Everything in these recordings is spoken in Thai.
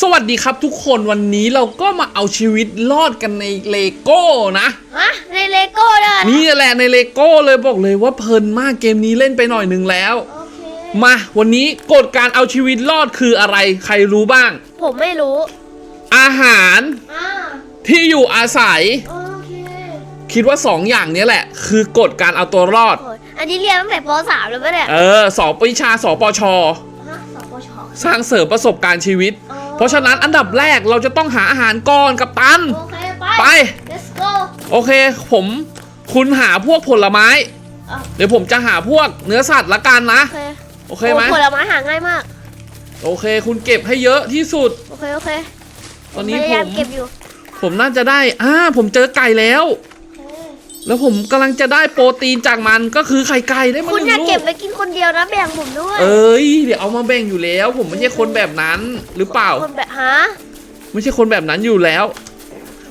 สวัสดีครับทุกคนวันนี้เราก็มาเอาชีวิตรอดกันในเลโก้นะฮะในเลโก้ด้วยนะนี่แหละในเลโก้เลยบอกเลยว่าเพลินมากเกมนี้เล่นไปหน่อยหนึ่งแล้ว โอเค มาวันนี้กฎการเอาชีวิตรอดคืออะไร ใครรู้บ้าง ผมไม่รู้ อาหารอ่าที่อยู่อาศัย โอเคคิดว่าสองอย่างนี้แหละ คือกฎการเอาตัวรอด โอ้ยอันนี้เรียนตั้งแต่ป .3 เลยปะเนี่ยเออสอบวิชาสปช ฮะสปชสร้างเสริมประสบการณ์ชีวิต อ๋อ เพราะฉะนั้นอันดับแรกเราจะต้องหาอาหารก่อนกับตัน โอเค ไป ไป let's go โอเค ผมคุณหาพวกผลไม้ อะ เดี๋ยวผมจะหาพวกเนื้อสัตว์ละกันนะ โอเคโอเคไหมโอ้ผลไม้หาง่ายมาก โอเค คุณเก็บให้เยอะที่สุด โอเค โอเคตอนนี้พยาผยามมเก็บอยู่ ผมน่าจะได้อ่าผมเจอไก่แล้ว แล้วผมกำลังจะได้โปรตีนจากมันก็คือไข่ไก่ได้มาคุณหอนึ่ย่างลูเก็บก ไว้กินคนเดียวนะแบ่งผมด้วยเอ้ย เดี๋ยวเอามาแบ่งอยู่แล้ว ผมไม่ใช่คนแบบนั้นหรือเปล่า คนแบบฮะไม่ใช่คนแบบนั้นอยู่แล้ว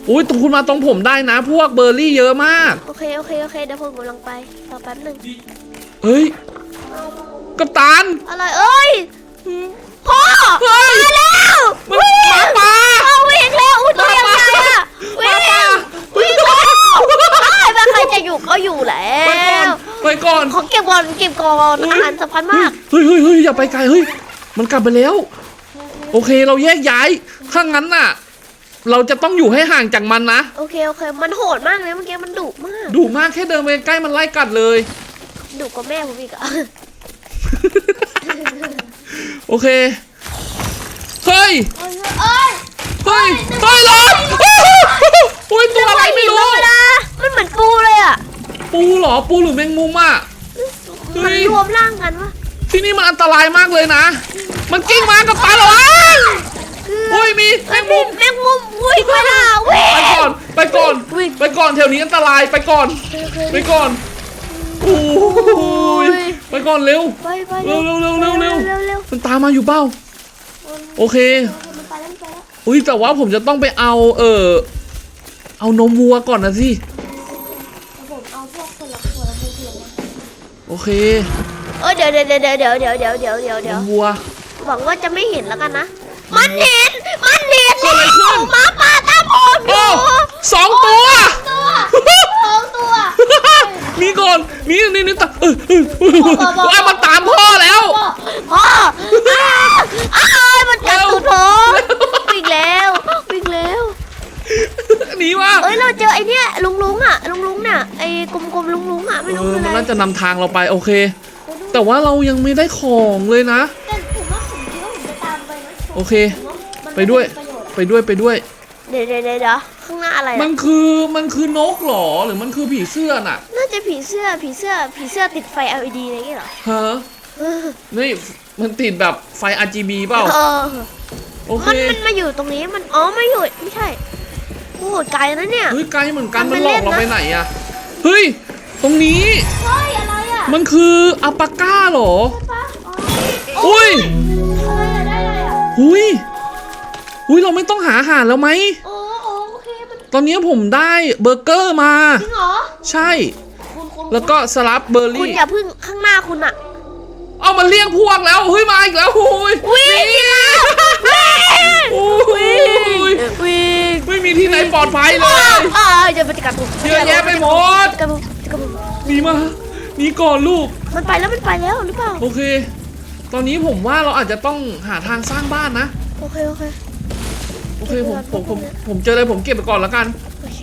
อุ้ยตรงคุณมาตรงผมได้นะ พวกเบอร์รี่เยอะมาก โอเคโอเคโอเคเดี๋ยวผมกำลังไปรอแป๊บหนึ่งเฮ้ยกัปตันอะไรเอ้ยพ่อเฮ้ยมาแล้วมันหมาป่าพ่อวิ่งแล้วอุ้ยตัวยังไงอะวิ่งวิ่งแล้วไอ้บ้าใคร จะอยู่ก็อยู่แล้ไปก่อนวไปก่อน ขอเก็บก่อนเก็บก่อนอาหารสำคัญมาก เฮ้ยเฮ้ยเฮ้ยอย่าไปไกลเฮ้ยมันกลับไปแล้ว โอเคเราแยกย้ายถ้างั้นน่ะ เราจะต้องอยู่ให้ห่างจากมันนะโอเคโอเค มันโหดมากเลยเมื่อกี้มันดุมากดุมากแค่เดินไปใกล้มันไล่กัดเลย ดุกว่าแม่ผมอีกอะ โอเคเฮ้ยเอ้ยเฮ้ยเฮ้ยหลบโอ้ยตัวอะไรไม่รู้ธรรมดามันเหมือนปูเลยอะปูเหรอปูหรือแมงมุมอะ เฮ้มันย รวมร่างกันวะที่นี่มันอันตรายมากเลยนะ มันกิ้งมากับตาเหรอวะโอ้ยมีแมเอ้ยงมุมแมงมุมวิ่งไปน่ะวิ่งไปก่อนไปก่อนวิ่งไปก่อนแถวนี้อันตรายไปก่อน ไปก่อนโอ้ยไปก่อนเร็ว ไปไปเร็วเร็วเร็วเร็วเร็ว เร็วเร็วมันตามมาอยู่เป้า โอเค มันไปแล้วมันไปแล้วอุ้ยแต่ว่าผมจะต้องไปเอาเออ เอานมวัวก่อนนะสิผมเอาพวกคนละคนละคนละโอเคเออเดี๋ยวเดี๋ยวเดี๋ยวเดี๋ยวเดี๋ยวเดี๋ยวเดี๋ยวเดี๋ยวเดี๋นยวมวัวหวังว่าจะไม่เห็นแล้วกันนะ มันเห็น มันเห็นเกิดอะไรขึ้นหมาป่าตามผมอโอ้ยู่สองตัวตัวสองตัว มีก่อนมีนี่นี่ตาเออเออเออบออกบอกว่ามันตามพ่อแล้ว พ่อพ่ออ้าวอ้าวมันกัดตูดผมวิ่งแล้ววิ่งแล้ว หนีมา เอ้ยเราเจอไอเนี้ยลุงลุงอะลุงลุงเนี่ยไอกลมๆลุงลุงอะ ไม่เอรู้อคือมันอะไรน่าจะนำทางเราไปโอเค แต่ว่าเรายังไม่ได้ของเลยนะ แต่ผมว่าผมคิดว่าผมจะตามไปนะโอเคผมว่ามันไปด้วยม่มีประโชน์ไปด้วย ไปด้วยเดี๋ยวเดี๋ยวเดี๋ยวเดี๋ยวข้างหน้าอะไรมัอะนคือมันคือนกเหรอหรือมันคือผีเสื้อน่ะ น่าจะผีเสื้อผีเสื้อผีเสื้อติดไฟ LED อะไรอย่างเงี้ยเหรอฮะเออนี่มันติดแบบไฟ RGB เปล่าเออโอเคมันมันมาอยู่ตรงนี้มันอ๋อไม่อยู่ไม่ใช่โอ้โหไกลนะเนี่ยเฮ้ยไกลเหมือนกันทำมัเป็นนหลอกเล่นเรานะไปไหนอะเฮ้ย ตรงนี้ เฮ้ยอะไรอะมันคืออัปปาก้าเหรอป้าอ๋ออุ้ยอะไรอะได้อะไรอะอุ้ยอุ้ยเราไม่ต้องหาอาหารแล้วไหม โอ้โอ้โอเคมันตอนนี้ผมได้เบอร์เกอร์มา จริงเหรอใช่ คุณคุณแล้วก็สลับเบอร์คุณรี่ อย่าพึ่งข้างหน้าคุณอะ เอามาเรียกพวกแล้วเฮ้ยมาอีกแล้วโอ้ยวิ่งนี่วิ่งโอ้ยวิ่งไม่มีที่ไหนปลอดภัยเลยอ่าจะไปกัดผมเยอะแยะไปหมด กัดผมกัดผม หนีมาหนีก่อนลูก มันไปแล้วมันไปแล้วหรือเปล่า โอเค ตอนนี้ผมว่าเราอาจจะต้องหาทางสร้างบ้านนะ โอเคโอเค โอเคผมผมผมผมเจออะไรผมเก็บไปก่อนแล้วกัน โอเค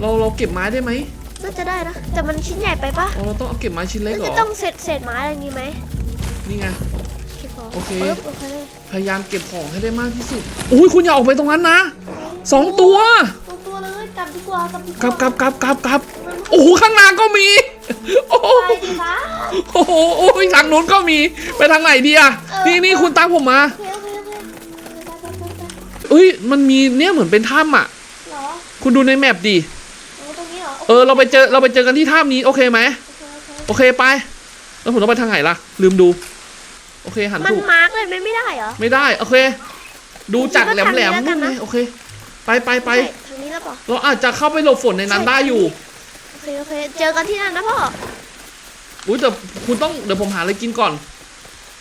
เราเราเก็บไม้ได้ไหมน่าจะได้นะ แต่มันชิ้นใหญ่ไปปะอ๋อเราต้องเอาเก็บไม้ชิ้นเล็กน่าเหรจะอต้องเศษเศษไม้อะไรอย่างงี้ไหมนี่ไงเก็บของโอเคปึ๊บโอเค พยายามเก็บของให้ได้มากที่สุดอุ้ยคุณอย่าออกไปตรงนั้นนะสองตัวตัวตัวเลยกลับดีกว่ากลับดีกกลัว่าบกลับกลับกลับกลับ โอ้โหข้างหน้าก็มี โอ้โหไปดีฟ้าโอ้โหโอ้ยทางนู้นก็มีไปทางไหนดีอะนี่นี่คุณตามผมมาโอเคโอเคโอเคไปไปไปไปเอ้ยมันมีเนี่ยเหมือนเป็นถ้ำอะเหรอคุณดูในแมปดิโอ้ตรงนี้เหรอเออเราไปเจอเราไปเจอกันที่ถ้ำนี้โอเคไหมโอเคโอเคโอเคไป แล้วผมต้องไปทางไหนล่ะ ลืมดู โอเคหันมันถูก มาร์กเลยไม่ไม่ได้เหรอ ไม่ได้ โอเค ดูจากแหลมแหลมคิดว่าทางนี้แล้วกันนะโอเค ไปไปไปใช่ทางนี้แล้วเปล่าเราอาจจะเข้าไปหลบฝนในนั้นได้อยู่โอ เคโอเคเจอกันที่นั่นนะพ่อ อุ้ยแต่คุณต้องเดี๋ยวผมหาอะไรกินก่อน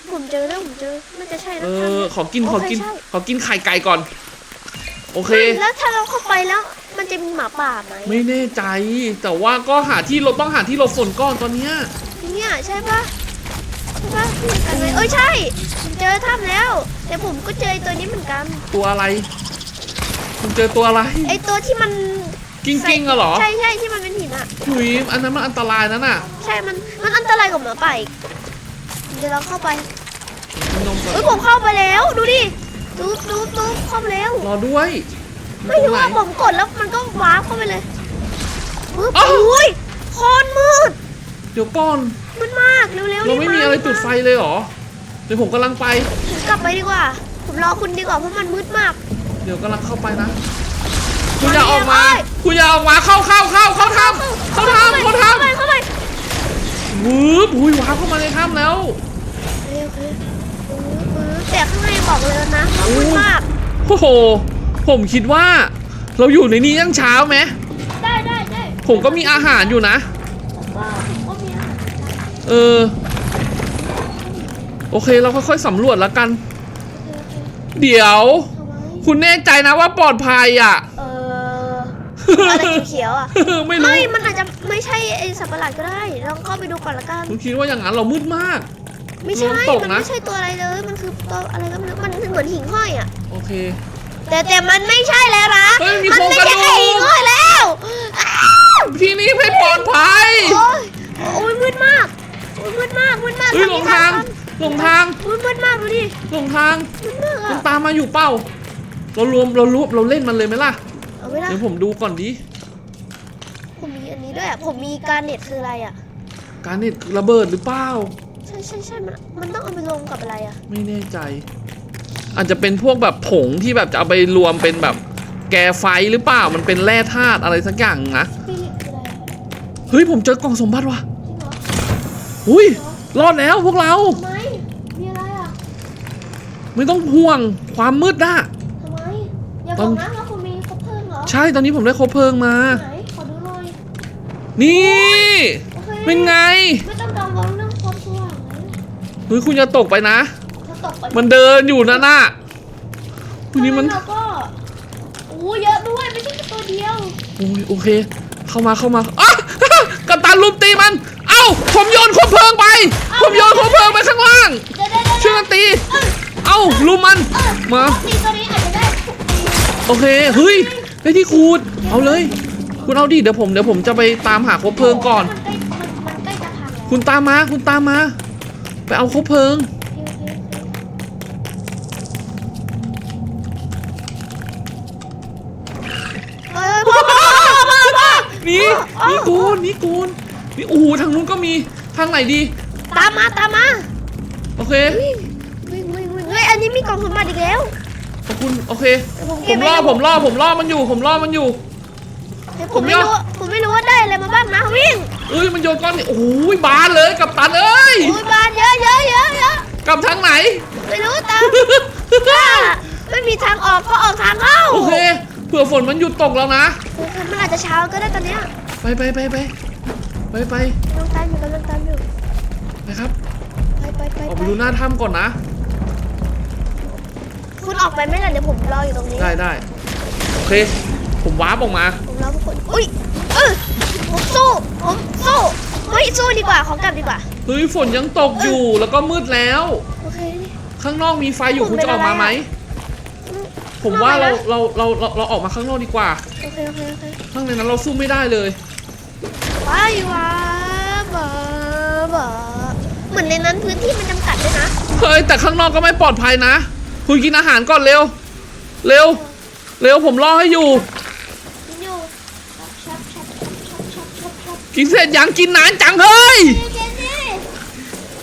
ไผมเจอแล้วผมเจอน่าจะใช่เอแล้วอ ขอกินขอกินโเคใช่ขอกินไข่ไก่ก่อน โอเคไม่แล้วถ้าเราเข้าไปแล้ว มันจะมีหมาป่าไหมไม่แน่ใจ แต่ว่าก็หาที่หลบต้องหาที่หลบฝนก่อนตอนเนี้ยเนี่ยใช่ปะใช่ปะเหมือนกันไหมเอ้ยใช่ผมเจอถ้ำแล้ว แต่ผมก็เจอไอ้ตัวนี้เหมือนกันตัวอะไร คุณเจอตัวอะไร ไอตัวที่มันกิ้งกิ้งๆอะเหรอ ใช่ใช่ที่มันเป็นหิน อะหุยอันนั้นมันอันตรายนั่นน่ะใช่มันมันอันตรายกว่าหมาป่าอีกเดี๋ยวเราเข้าไปกินนมก่อนเอ้ยผมเข้าไปแล้ว ดูดิดูดูดูเข้าไปแล้วรอด้วยไม่ตรรู้งไหนว่าผมกดแล้วมันก็วาร์ปเข้าไปเลยปึ๊บอ้าวอุ้ยโคอนมืดเดี๋ยวก่อนมืดมากเร็วๆเราไม่มีบอะไรบจุดไฟเลยเหรอเดี๋ยวผมกำลังไปผมกลับไปดีกว่า ผมรอคุณดีกว่าเพราะมันมืดมาก เดี๋ยวกำลังเข้าไปนะ คุณอย่าออกมา เอ้ยคุณอย่าออกมาเข้าเข้าเข้าเข้าถ้ำเข้าถ้ำเข้าถ้เข้าไปเข้าไปำวืบหุยว้าวเข้ามาในถ้ำแล้วโอเคโอเคปึ๊บปึ๊บแต่ข้างในบอกเลยนะว่ามืดมากโอ้โห ผมคิดว่า เราอยู่ในนี้ยังเช้าไหมได้ได้ได้ผมก็มีอาหารอยู่นะว่าผมก็มีอาหารเออ โอเคเราค่อยๆสำรวจแล้วกัน เดี๋ยวทำไมคุณแน่ใจนะว่าปลอดภัยอะเออ อะไรเขียวๆอะไม่รู้ไม่มันอาจจะไม่ใช่ไอสัตว์ประหลาดก็ได้ลองเข้าไปดูก่อนละกัน คุณคิดว่าอย่างนั้นเรามืดมาก ไม่ใช่ ลองตกมันนะไม่ใช่ตัวอะไรเลย มันคือตัวอะไรก็ไม่รู้ มันเหมือนหิ่งห้อยอะ โอเค แต่แต่มันไม่ใช่แล้วนะเฮ้ยมีมัโครงไม่กระใช่ดูกแค่หิ่งห้อยแล้วอ้าวที่นี่ไม่ปลอดภัยโอ้ยโอ้ยมืดมากโอ้ยมืดมากมืดมากเฮ้ยหลงทางหลงทางโอ้ยมืดมากดูดิหลงทางมืดมากคุณอะตามมาอยู่เป้าเรารวมเรารวบเราเล่นมันเลยไหมล่ะ เอาไว้ละเดี๋ยวผมดูก่อนดิ ผมมีอันนี้ด้วยอะผมมีการเน็ตคืออะไรอะ การเน็ตระเบิดหรือเปล่า ใช่ใช่ใช่มันมันต้องเอาไปลงกับอะไรอะ ไม่แน่ใจ อาจจะเป็นพวกแบบผงที่แบบจะเอาไปรวมเป็นแบบแกไฟหรือเปล่า มันเป็นแร่ธาตุอะไรสักอย่างนะปีคืออะไรอะเฮ้ยผมเจอกล่องสมบัติว่ะจริงเหรออุ้ยรอดแล้วพวกเรา ทำไมมีอะไรอะไม่ต้องห่วงความมืดนะ ทำไมอย่าตบออน กนะว่าคุณมีครบเพลิงเหรอ ใช่ตอนนี้ผมได้คบเพลิงมา ไหนขอดูหน่อยนี่ โอเคเป็นไงไม่ต้องกังวลเรื่องความสว่างนะเฮ้ยคุณจะตกไปนะ ถ้าตกไปมันเดินอยู่นะน่ะวันนี้มันเราก็โอ้เยอะด้วยไม่ใช่แค่ตัวเดียวโอ้ยโอเค เข้ามาเข้ามาอะ กัปตันลุมตีมัน เอ้า ผมโยนคบเพลิงไป ผมโยนคบเพลิงไปข้างล่าง เดี๋ยวเดี๋ยวเดี๋ยวช่วยกันตี เอ้าลุมมันมา ตีตัวนี้อาจจะได้ถูกตีโอเค เฮ้ย ได้ที่ขูดเอาเลย คุณเอาดิเดี๋ยวผมเดี๋ยวผมจะไปตามหาคบเพลิงก่อน มันใกล้มันมันใกล้จะพังแล้วคุณตามมาคุณตามมา ไปเอาคบเพลิงโอเคโอเคโอเคเฮ้ยพ่อพ่อพ่อพ่อนี่นี่กูนนี่กูนนี่โอ้โหทางนู้นก็มีทางไหนดี ตามมาตามมาโอเค วิ่งวิ่งวิ่งวิ่งเฮ้ยอันนี้มีกล่องสมบัติอีกแล้วข อบคุณโอเคเดี๋ยวผมผเก็บมไว้ล่อนะผมล่อผมล่อมันอยู่ผมล่อมันอยู่เดี๋ยวผผมมยไม่อมรู้ผมไม่รู้ว่าได้อะไรมาบ้างนะวิ่งเอ้ยมันโยนก้อนนี่โอ้ยบานเลยกับตันเอ้ยโอ้ยบานเยอะเยอะเยอะเยอะกลับทางไหนไม่รู้ตามถ้าไม่มีทางออกก็ออกทางเข้าโอเคเผื่อฝนมันหยุดตกแล้วนะโอเคมันอาจจะเช้าก็ได้ตอนเนี้ยไปไปไปไปไปไปกำลังตามอยู่กำลังตามอยู่ไปครับไปไปไปออกไปไปดูหน้าถ้ำก่อนนะ คุณออกไปไหมล่ะเดี๋ยวผมรออยู่ตรงนี้ ได้ได้โอเค ผมวาร์ปออกมาผมรอทุกคน อุ้ย เออผมสู้ผมสู้เฮ้ยสู้ดีกว่า ขอกลับดีกว่า เฮ้ยฝนยังตกอยู่แล้วก็มืดแล้ว โอเคนี่ข้างนอกมีไฟอยู่ผมคุณเป็นจะออกมาไหมอืมผมว่าเราทำไมนะเราเราเราเราออกมาข้างนอกดีกว่า โอเค โอเค โอเคข้างในนั้นเราสู้ไม่ได้เลย ว้ายวาบ่บ่เหมือนในนั้นพื้นที่มันจำกัดด้วยนะ เฮ้ยแต่ข้างนอกก็ไม่ปลอดภัยนะ คุณกินอาหารก่อนเร็ว เร็ว เร็วผมรอให้อยู่ กินอยู่ชับชับชับชับชับชับกินเสร็จยังกินนานจังเฮ้ย เจนนี่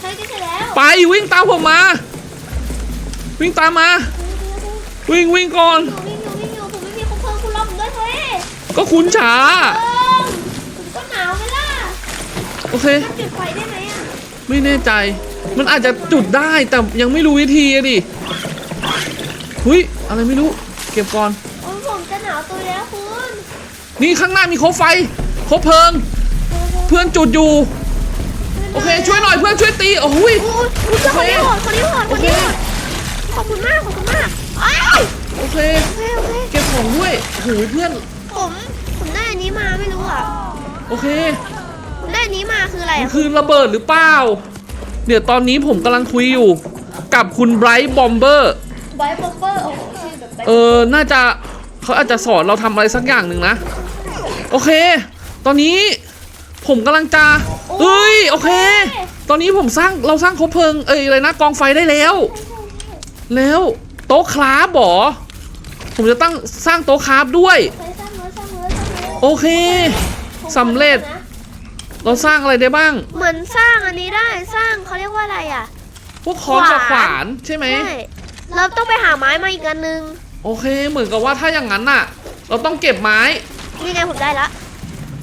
ใครกินเสร็จแล้วไปวิ่งตามผมมา วิ่งตามมา วิ่งวิ่งก่อน วิ่งอยู่วิ่งอยู่ผมไม่มีของเพิ่มคุณรอผมด้วยเฮ้ยก็คุณช้าเออผมก็หนาวไหมล่ะโอเค ถ้าจุดไฟได้ไหมอะไม่แน่ใจ มันอาจจะจุดได้แต่ยังไม่รู้วิธีอะดิ หุยอะไรไม่รู้ เก็บก่อน โอ้ยผมจะหนาวตัวแล้วคุณนี่ข้างหน้ามีโคบไฟโคบเพลิงเออเพื่อนจุดอยู่เออโอเค ช่วยหน่อยเพื่อนช่วยตี โอ้ยโอ้ยโอ้ยคนนี้โหดคนนี้โหดคนนี้โหดขอบคุณมากขอบคุณมากอ้าวโอเค โอเคโอเคเก็บของด้วยโอ้โหเพื่อน ผมผมได้อันนี้มาไม่รู้อะโอเค ผมได้อันนี้มาคืออะไรมันอะคือระเบิดหรือเปล่า เดี๋ยวตอนนี้ผมกำลังคุยอยู่ กับคุณไบรท์บอมเบอร์ ไบร์ทบ็อกเบอร์โอ้โหชื่อแบบเออ น่าจะเขาอาจจะสอนเราทำอะไรสักอย่างหนึ่งนะ โอเค ตอนนี้ผมกำลังจะเอ้ย โอเค ตอนนี้ผมสร้างเราสร้างคบเพลิง เอ้ยอะไรนะกองไฟได้แล้ว แล้วโต๊ะคราฟบอผมจะตั้งสร้างโต๊ะคราฟด้วย ไปสร้างเลยสร้างเลยสร้างเลยโอเค สำเร็จ เราสร้างอะไรได้บ้าง เหมือนสร้างอันนี้ได้สร้างเขาเรียกว่าอะไรอะ พวกค้อนกับขขวานวานใช่ไหม ใช่ เราต้องไปหาไม้มาอีกอันนึงโอเคเหมือนกับว่าถ้าอย่างนั้นน่ะ เราต้องเก็บไม้ นี่ไงผมได้ละ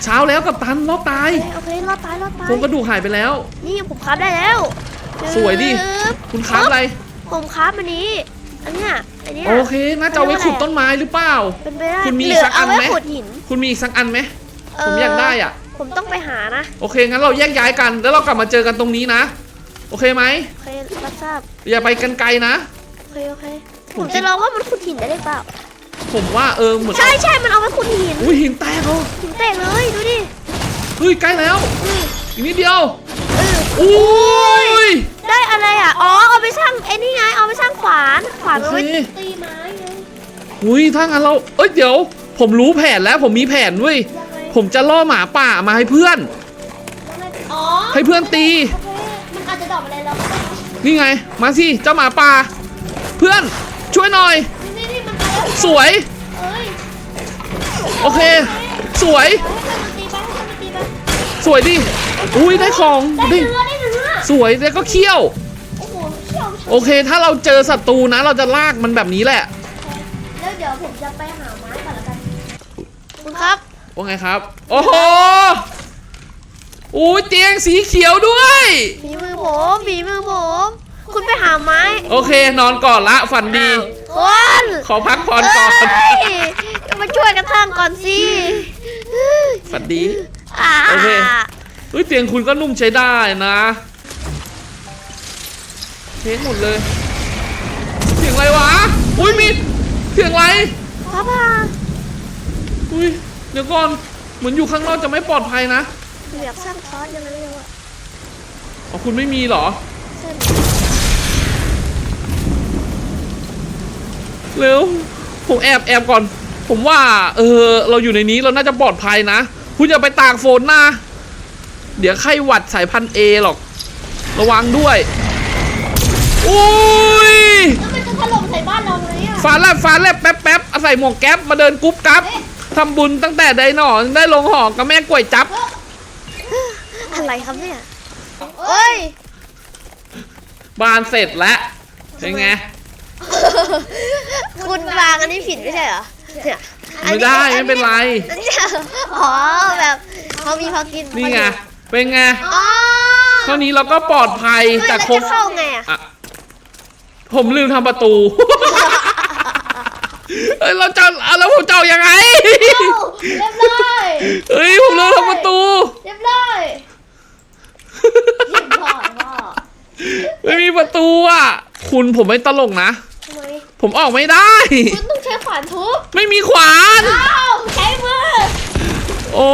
เช้าแล้วกับตันรอบตายโอเคโอเครอดตายรอดตายโครงกระดูกหายไปแล้ว นี่ผมคราฟได้แล้วสวยดิ ปึ๊บคุณค้าอะไร ผมคราฟอันนี้อันเนี้ยอันเนี้ย โอเคน่าจะเอาไว้ขุดต้นไม้หรือเปล่า เป็นไปได้คุณมีเหลืสักอัเอานไว้ไหมขุดหินคุณมีอีกสักอันไหมผมอยากได้อะ ผมต้องไปหานะโอเคงั้นเราแยกย้ายกัน แล้วเรากลับมาเจอกันตรงนี้นะ โอเคไหม โอเครับทราบอย่าไปกันไกลนะโอ เคโอเคผผมมคิจะดลองว่ามันขุดหินได้หรือเปล่า ผมว่าเออเหมือนใช่ใช่มันเอาไว้ขุดหินอุ้ยหินแตกเหรอหินแตกเลยดูดิเฮ้ยใกล้แล้วอืมอีกนิดเดียวเอออุ้ยได้อะไรอะอ๋อเอาไปสร้างไอ้นี่ไงเอาไปสร้างขวานขวานเอาไว้โอเคตีไม้ไงอุ้ยถ้างั้นเราเอ้ยเดี๋ยว ผมรู้แผนแล้วผมมีแผนเว้ยยังไงผมจะล่อหมาป่ามาให้เพื่อนยังไงอ๋อให้เพื่อนตีโอเคมันอาจจะดรอปอะไรเราก็ได้นี่ไง มาสิเจ้าหมาป่า เพื่อนช่วยหน่อย นี่นี่มันเอาสวย เอ้ยโอเค สวยให้มันตีไปให้มันตีไปสวยดิ อุ้ยได้ของได้ดิเนื้อได้เนื้อสวยแล้วก็เขี้ยว โอ้โหเขี้ยวโอเค ถ้าเราเจอศัตรูนะ เราจะลากมันแบบนี้แหละแล้วเดี๋ยวผมจะไปหาไม้ก่อนแล้วกันคุณครับว่าไงครับ โอ้โหอุ้ยเตียงสีเขียวด้วยฝีมือผมฝีมือผม คุณไปหาไม้โอเคนอนก่อนละฝันดี คนขอพักผ่อนก่อน เอ้ยมาช่วยกันสร้างก่อนสิฝันดีอ่าโอเค เฮ้ยเตียงคุณก็นุ่มใช้ได้นะเทคหมดเลย เสียงอะไรวะ อุ้ยมีเสียงอะไร พ่อพาอุ้ยเดี๋ยวก่อน เหมือนอยู่ข้างนอกจะไม่ปลอดภัยนะ อยากสร้างคอร์สยังไงไม่รู้อะอ๋อคุณไม่มีเหรอ เส้น เร็วผมแอบแอบก่อน ผมว่า เออ เราอยู่ในนี้เราน่าจะปลอดภัยนะ คุณอย่าไปตากฝนนะ เดี๋ยวไข้หวัดสายพันธุ์เอหรอก ระวังด้วยอุ้ยแล้วมันจะถล่มใส่บ้านเราเลยอะฟ้าแลบฟ้าแลบแป๊บแป๊บอาศัยหมวกแก๊ปมาเดินกุ๊บกับทำบุญตั้งแต่ใดหนอได้ลงหอกับแม่กล้วยจับ อะไรครับเนี่ยเอ้ยบ้านเสร็จแล้วเป็นไง คุณวางอันนี้ผิดไม่ใช่เหรอเนี่ยอัไม่ได้ไม่เป็นไร อันนี้อ๋อแบบเขามีพอกินนี่ไง เป็นไง อ๋อเท่านี้เราก็ปลอดภัยเฮ้ยจากแล้วคจะมเข้าไงอะอะผมลืมทำประตูเอ้ยเราจะอะแล้วผมจะเอายังไง เรียบร้อยเฮ้ยผมลืมทำประตู เรียบร้อยเรียบร้อยพ่อไม่มีประตูอะ คุณผมไม่ตลกนะทำไม ผมออกไม่ได้ คุณต้องใช้ขวานทุบไม่มีขวาน อ้าวใช้มือโอ้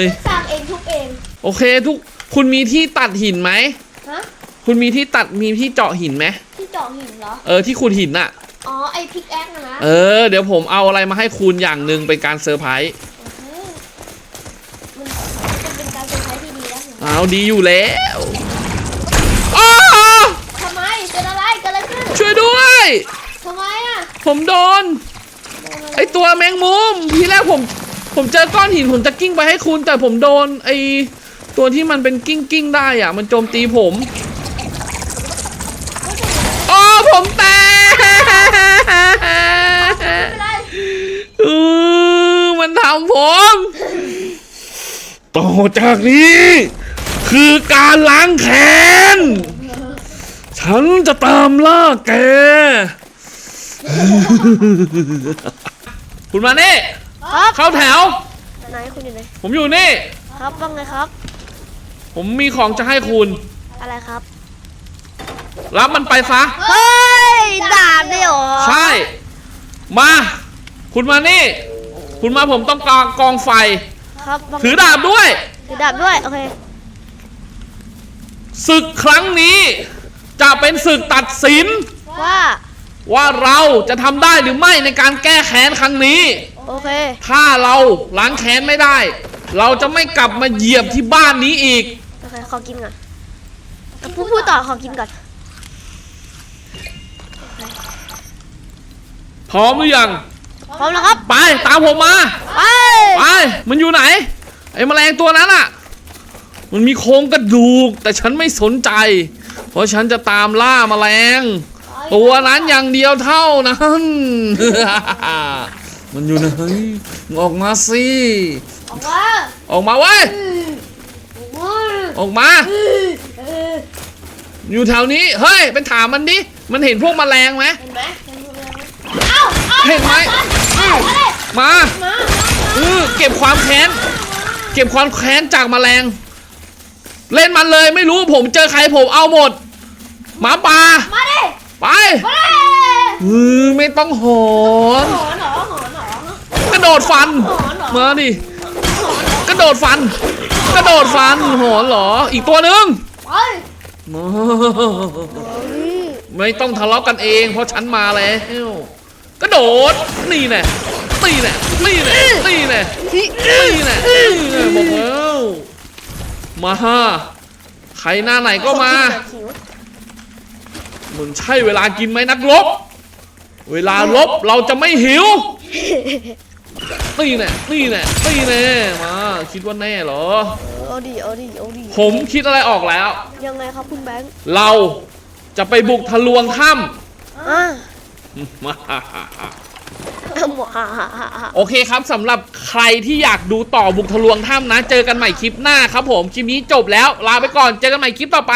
ยสร้างเองทุบเองโอเคทุกคุณมีที่ตัดหินไหม ฮะคุณมีที่ตัดมีที่เจาะหินไหมที่เจาะหินเหรอ เออที่ขุดหินน่ะ อ๋อไอพิกแอคนะนะเออ เดี๋ยวผมเอาอะไรมาให้คุณอย่างหนึ่งเป็นการเซอร์ไพรส์โอเคมันมันเป็นการเซอร์ไพรส์ที่ดีแล้วเนี่ยเอาดีอยู่แล้วอ้า ทำไมเกิดอะไรเกิดอะไรขึ้น ช่วย ด้วย ทำไมอะผมโดน ไอตัวแมงมุมทีแรกผม ผมเจอก้อนหินผมจะกิ้งไปให้คุณ แต่ผมโดนไอตัวที่มันเป็นกิ้งกิ้งได้อะ มันโจมตีผมอ๋อผมแตกไม่เป็นไรเออมันทำผม ต่อจากนี้ คือการล้างแค้น ฉันจะตามล่าแก คุณมานี่ ครับเข้าแถว ไหนคุณอยู่ไหนผมอยู่นี่ ครับว่าไงครับ ผมมีของจะให้คุณ อะไรครับ รับมันไปซะ เฮ้ยดาบเลยเหรอใช่ มา คุณมานี่ คุณมาผมต้องการกองไฟ ครับถือดาบด้วย ถือดาบด้วย โอเคศึกครั้งนี้ จะเป็นศึกตัดสิน ว่าว่าเราจะทำได้หรือไม่ในการแก้แค้นครั้งนี้ โอเค ถ้าเราล้างแค้นไม่ได้ เราจะไม่กลับมาเหยียบที่บ้านนี้อีก โอเค ขอกินก่อนพูดพูดต่อขอกินก่อน พร้อมหรือยัง พร้อมแล้วครับ ไปตามผมมา ไป ไป มันอยู่ไหน ไอ้แมลงตัวนั้นอะ มันมีโครงกระดูกแต่ฉันไม่สนใจ เพราะฉันจะตามล่าแมลงตัวนั้นอย่างเดียวเท่านั้น มันอยู่ไหนมึงออกมาสิออกมาออกมาเว้ยออกมาอยู่แถวนี้เฮ้ยเป็นถามมันดิมันเห็นพวกแมลงไหมเห็นไหมเห็นไหมเอ้าเอ้าเห็นไหมเอ้ามาดิมามาเออเก็บความแค้น เก็บความแค้นจากแมลง เล่นมันเลยไม่รู้ผมเจอใครผมเอาหมด หมาป่ามาดิไปมาดิเออไม่ต้องหอนหอนเหรอหอนเหรอกระโดดฟันหอนเหรอมาดิกระโดดฟัน กระโดดฟันหอนเหรอ อีกตัวหนึ่งไปมาไม่ต้องทะเลาะกันเอง เพราะฉันมาแล้วกระโดดนี่แน่นี่แน่นี่แน่นี่แน่นี่แน่นี่แน่บอกแล้วมาใครหน้าไหนก็มาหิว มึงใช่เวลากินไหมนักรบ เวลาลบเราจะไม่หิว นี่แน่นี่แน่นี่แน่มา คิดว่าแน่เหรอ เอาดิเอาดิเอาดิผมคิดอะไรออกแล้ว ยังไงครับคุณแบงค์เราจะไปบุกทะลวงถ้อ่าำหมอโอเคครับสำหรับใครที่อยากดูต่อบุกทะลวงถ้ำนะ เจอกันใหม่คลิปหน้าครับผม คลิปนี้จบแล้ว ลาไปก่อน เจอกันใหม่คลิปต่อไป